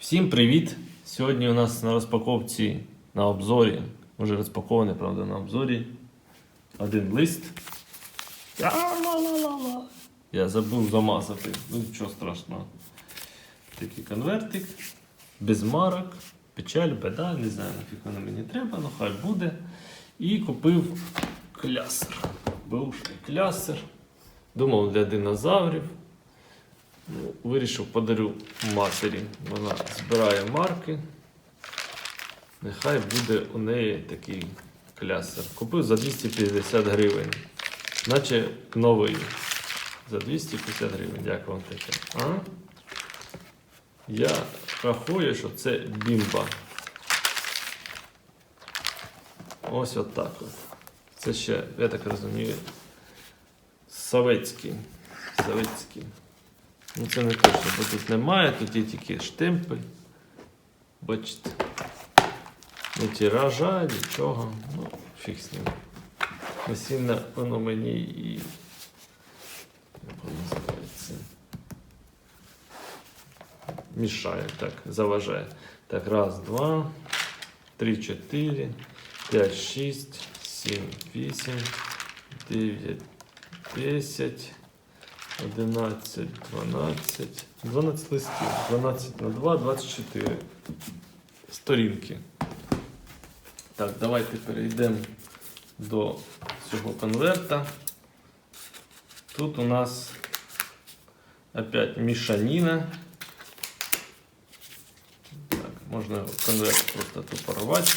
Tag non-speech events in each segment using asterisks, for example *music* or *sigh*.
Всім привіт! Сьогодні у нас на розпаковці на обзорі, може розпакований, правда, на обзорі один лист. Я забув замазати. Ну нічого страшного. Такий конвертик, без марок, печаль, беда, не знаю, нафіг воно мені треба, ну хай буде. І купив клясер. Бушний клясер. Думав для динозаврів. Ну, Вирішив подарю матері. Вона збирає марки. Нехай буде у неї такий клясер. Купив за 250 гривень. Наче новий. За 250 гривень. Дякую вам таке. А? Я рахую, що це бімба. Ось отак от. Це ще, я так розумію, советський. Советський. Ну це не точно, бо тут немає, тут є тільки штемпель. Бачите. Не тиража, нічого. Ну, фіг з ним. Не воно мені і. Називається? Мішає, так, заважає. Так, раз, два, три, чотири, п'ять, шість, сім, вісім, дев'ять, десять. 11, 12, 12 листів, 12 на 2, 24 сторінки. Так, давайте перейдемо до цього конверта. Тут у нас опять мішаніна. Так, можна конверт просто тут порвати.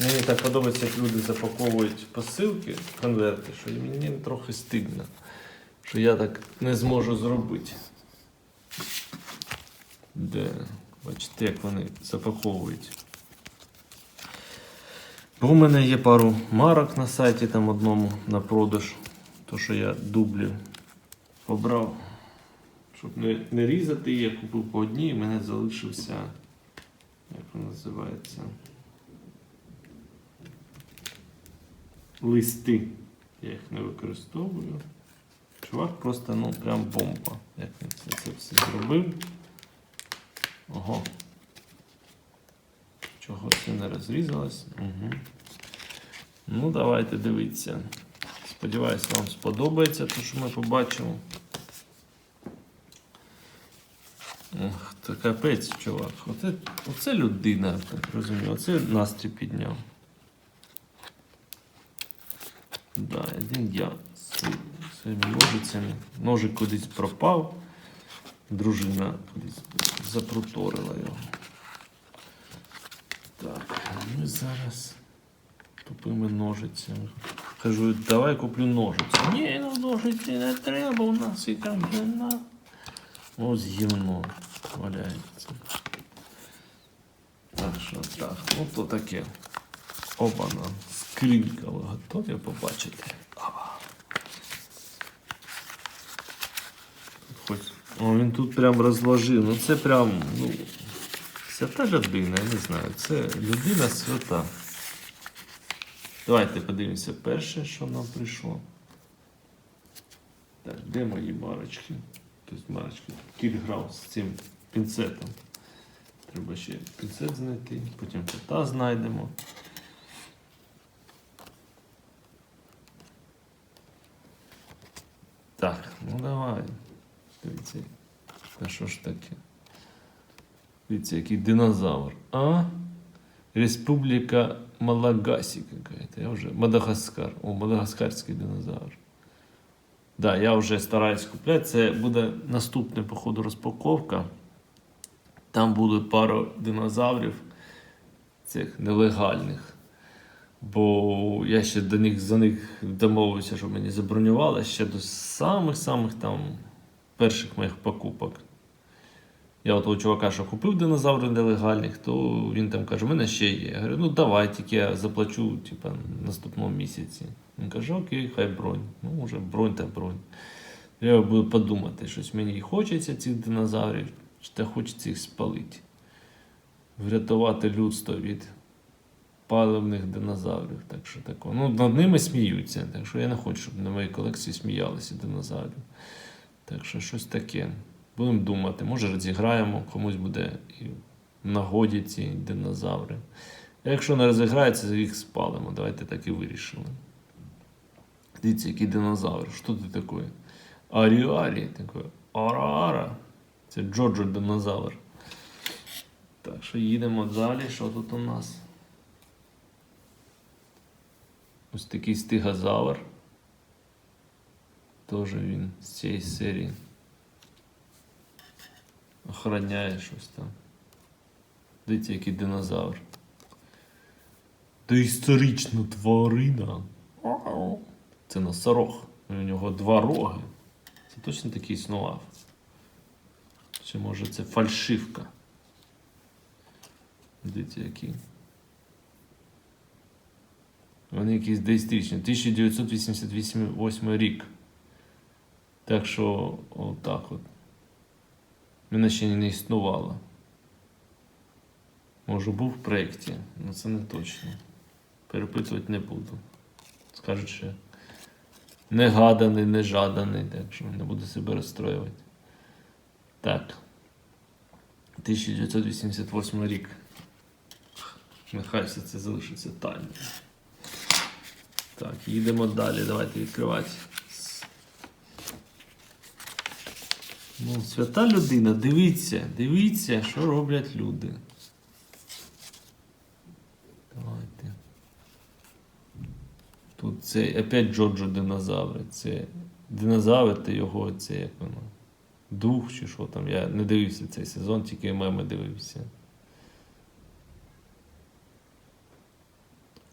Мені так подобається, як люди запаковують посилки, конверти, що мені трохи стидно що я так не зможу зробити. Де? Бачите, як вони запаковують. Бо у мене є пару марок на сайті там одному на продаж. То, що я дублі побрав. Щоб не, не різати, я купив по одній, і в мене залишився. Як він називається? Листи. Я їх не використовую. Чувак просто, ну, прям бомба. Як він це, це все зробив. Ого. Чого це не розрізалось? Угу. Ну, давайте дивитися. Сподіваюсь, вам сподобається те, що ми побачимо. Ох, це капець, чувак. Оце, оце людина, так розумію. Оце настрій підняв. Да, один я своїми ножицями. Ножик кудись пропав. Дружина кудись запруторила його. Так, ми зараз тупими ножицями. Кажу, давай куплю ножиці. Ні, ну ножиці не треба, у нас і там гімна. Ось гімно валяється. Так що так, то таке. Опана, скринька, ви готові побачити? О, він тут прям розложив. Ну це прям, ну, свята людина, я не знаю. Це людина свята. Давайте подивимося перше, що нам прийшло. Так, де мої марочки? Тобто марочки. Кіт грав з цим пінцетом. Треба ще пінцет знайти, потім кота знайдемо. Так, ну давай. Дивіться, а що ж таке? Дивіться, який динозавр. А? Республіка Малагасі какая-то. Я вже... Мадагаскар. О, мадагаскарський динозавр. Да, я вже стараюсь купляти. Це буде наступна, походу, розпаковка. Там буде пару динозаврів цих нелегальних. Бо я ще до них за них домовився, щоб мені забронювали ще до самих-самих там перших моїх покупок. Я у чувака, що купив динозаври нелегальних, то він там каже, у мене ще є. Я говорю, ну давай, тільки я заплачу типа, наступному місяці. Він каже, окей, хай бронь. Ну, вже бронь та бронь. Я буду подумати, щось мені і хочеться цих динозаврів, та хочеться їх спалити. Врятувати людство від паливних динозаврів. Так що тако. Ну, над ними сміються. Так що я не хочу, щоб на моїй колекції сміялися динозаврів. Так що щось таке. Будемо думати, може розіграємо, комусь буде і в нагоді ці динозаври. Якщо не розіграється, їх спалимо. Давайте так і вирішили. Дивіться, який динозавр. Що ти таке? Аріарі. Такий. Ара-ара. Це Джоджо динозавр. Так, що їдемо далі. Що тут у нас? Ось такий стигозавр. Теж він з цієї серії. Охороняє щось там. Дивіться, який динозавр. Доісторична тварина. Це носорог. У нього два роги. Це точно такий існував. Чи може це фальшивка? Дивіться, який. Вони якісь доісторичні. 1988 рік. Так що, отак от. Мене ще не існувало. Може, був в проєкті, але це не точно. Перепитувати не буду. Скажуть, що не гаданий, не жаданий, так що не буду себе розстроювати. Так. 1988 рік. Нехай все це залишиться тайною. Так, їдемо далі. Давайте відкривати. Ну, свята людина, дивіться, дивіться, що роблять люди. Давайте. Тут це опять Джорджо динозаври. Це динозавр та його це як воно. Дух чи що там. Я не дивився цей сезон, тільки меми дивився.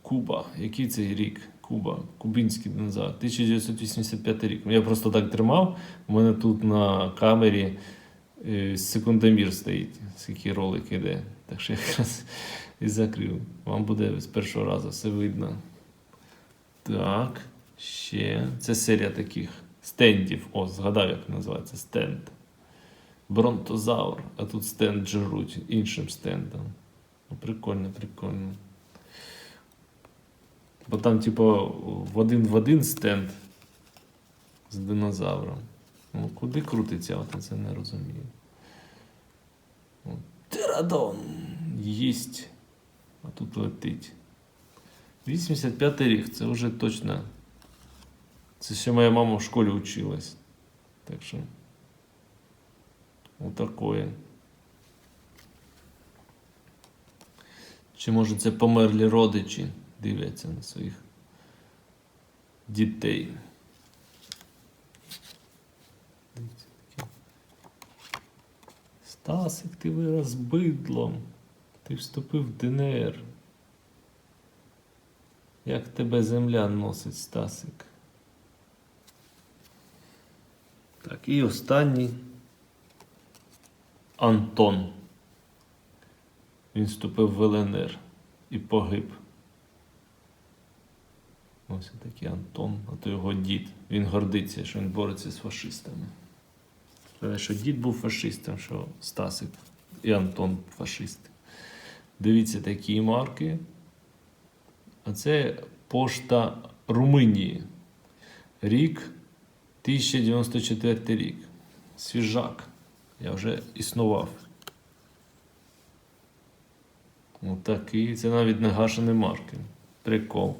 Куба. Який цей рік? Куба, кубинський динозавр. 1985 рік. Я просто так тримав. У мене тут на камері е, секундомір стоїть, скільки ролик іде. Так що якраз і закрив. Вам буде з першого разу все видно. Так, ще. Це серія таких стендів. О, згадав, як називається стенд. Бронтозавр, а тут стенд жруть іншим стендом. Ну, прикольно, прикольно. Бо там, типу, в один в один стенд з динозавром. Ну, куди крутиться, от я це не розумію. О, Тирадон їсть, а тут летить. 85 рік, це вже точно. Це ще моя мама в школі училась. Так що. Отакое. Чи може це померлі родичі дивляться на своїх дітей? Дивіться, таке. Стасик, ти вираз бидлом. Ти вступив в ДНР. Як тебе земля носить, Стасик? Так, і останній. Антон. Він вступив в ЛНР і погиб. Ось такий Антон, а то його дід. Він гордиться, що він бореться з фашистами. Що дід був фашистом, що Стасик і Антон фашисти. Дивіться такі марки. А це пошта Румунії. Рік 1094 рік. Свіжак. Я вже існував. Отакий. Це навіть не гашені марки. Прикол.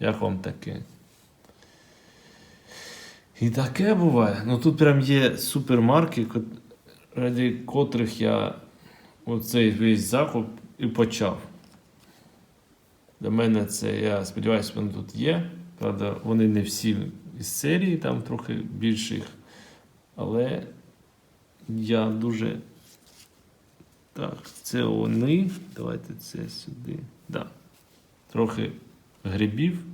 Як вам таке? І таке буває. Ну тут прям є супермарки, раді котрих я оцей весь закуп і почав. Для мене це, я сподіваюся, вони тут є. Правда, вони не всі із серії, там трохи більших. Але я дуже. Так, це вони. Давайте це сюди. Да. Трохи грибів.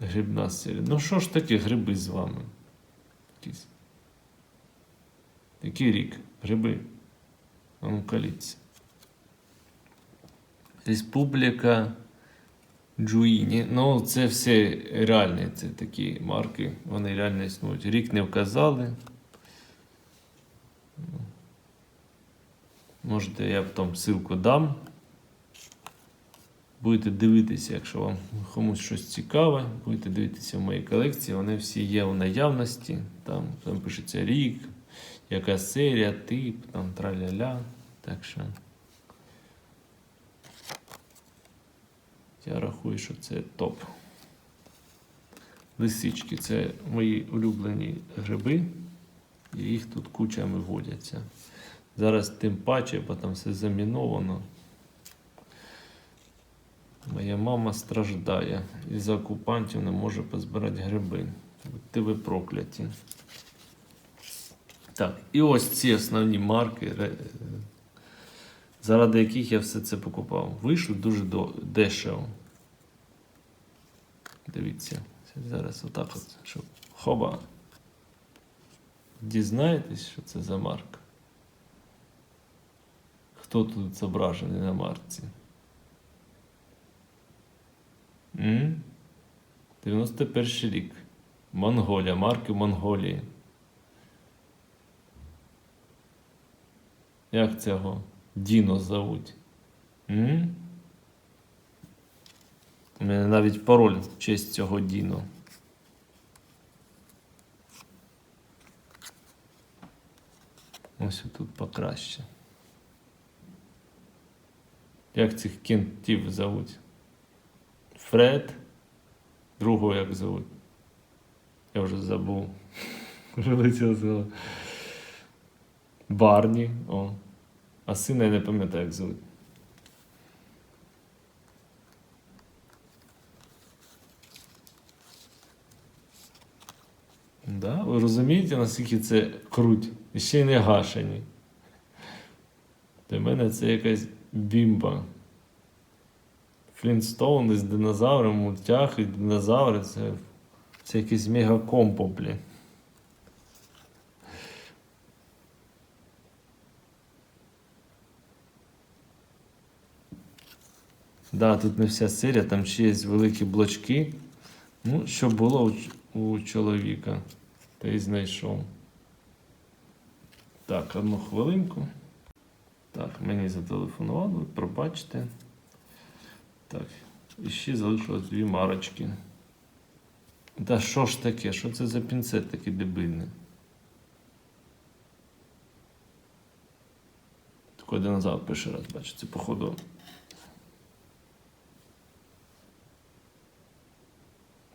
Грибна серія. Ну що ж таке гриби з вами? Якісь. Який рік? Гриби. А ну каліться. Республіка Джуїні. Ну, це все реальні, це такі марки, вони реально існують. Рік не вказали. Можете, я потім ссылку дам. Будете дивитися, якщо вам комусь щось цікаве, будете дивитися в моїй колекції, вони всі є в наявності. Там, там пишеться рік, яка серія, тип, там траля-ля. Так що. Я рахую, що це топ. Лисички це мої улюблені гриби, і їх тут кучами водяться. Зараз тим паче, бо там все заміновано. Моя мама страждає і за окупантів не може позбирати гриби. Будьте ви прокляті. Так, і ось ці основні марки, заради яких я все це покупав. Вийшло дуже дешево. Дивіться, зараз отак от, щоб хоба. Дізнаєтесь, що це за марка? Хто тут зображений на марці? М? 91 рік. Монголія, марки Монголії. Як цього Діно зовуть? М? У мене навіть пароль в честь цього Діно. Ось тут покраще. Як цих кентів зовуть? Фред. Другого як зовуть? Я вже забув. *laughs* Голови. Барні. О. А сина я не пам'ятаю, як звуть. Да? Ви розумієте, наскільки це круть? І ще й не гашені. Для мене це якась бімба. Флінстоуни з динозавром, і динозаври це, це якийсь мегакомпо, блін. Да, тут не вся серія, там ще є великі блочки. Ну, що було у чоловіка, та й знайшов. Так, одну хвилинку. Так, мені зателефонували, пробачте. Так, і ще залишилось дві марочки. Та що ж таке? Що це за пінцет такий дебильний? Такий динозавр перший раз бачу. Це походу.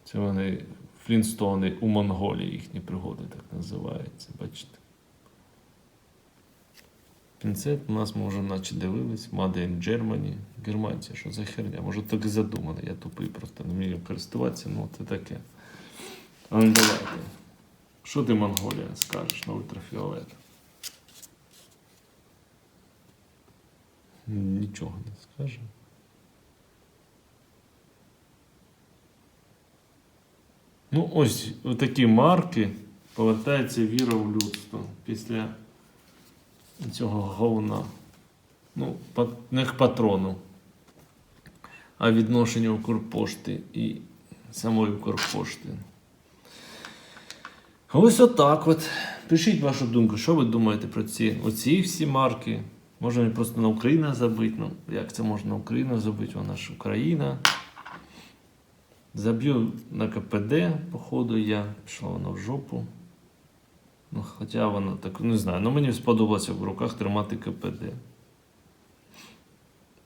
Це вони Флінстони у Монголії, їхні пригоди так називаються, бачите. Пінцет у нас ми вже наче дивились, Made in Germany. Германці, що за херня? Може так і задумано, я тупий просто не вмію користуватися, ну це таке. А ну давайте. Що ти Монголія скажеш на ультрафіолет? Нічого не скаже. Ну, ось такі марки повертається віра в людство після цього говна. Ну, не к патрону, а відношення Укрпошти і самої Укрпошти. Ось отак от. Пишіть вашу думку, що ви думаєте про ці оці всі марки. Може мені просто на Україну забити. Ну, як це можна на Україну забити? Вона ж Україна. Заб'ю на КПД, походу, я пішла вона в жопу. Ну, хоча вона так, не знаю, ну мені сподобалося в руках тримати КПД.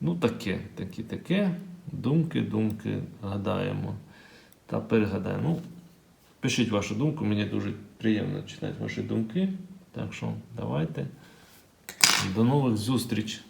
Ну, таке, таке, таке. Думки, думки, гадаємо. Та перегадаємо. Ну, пишіть вашу думку, мені дуже приємно читати ваші думки. Так що давайте. До нових зустріч!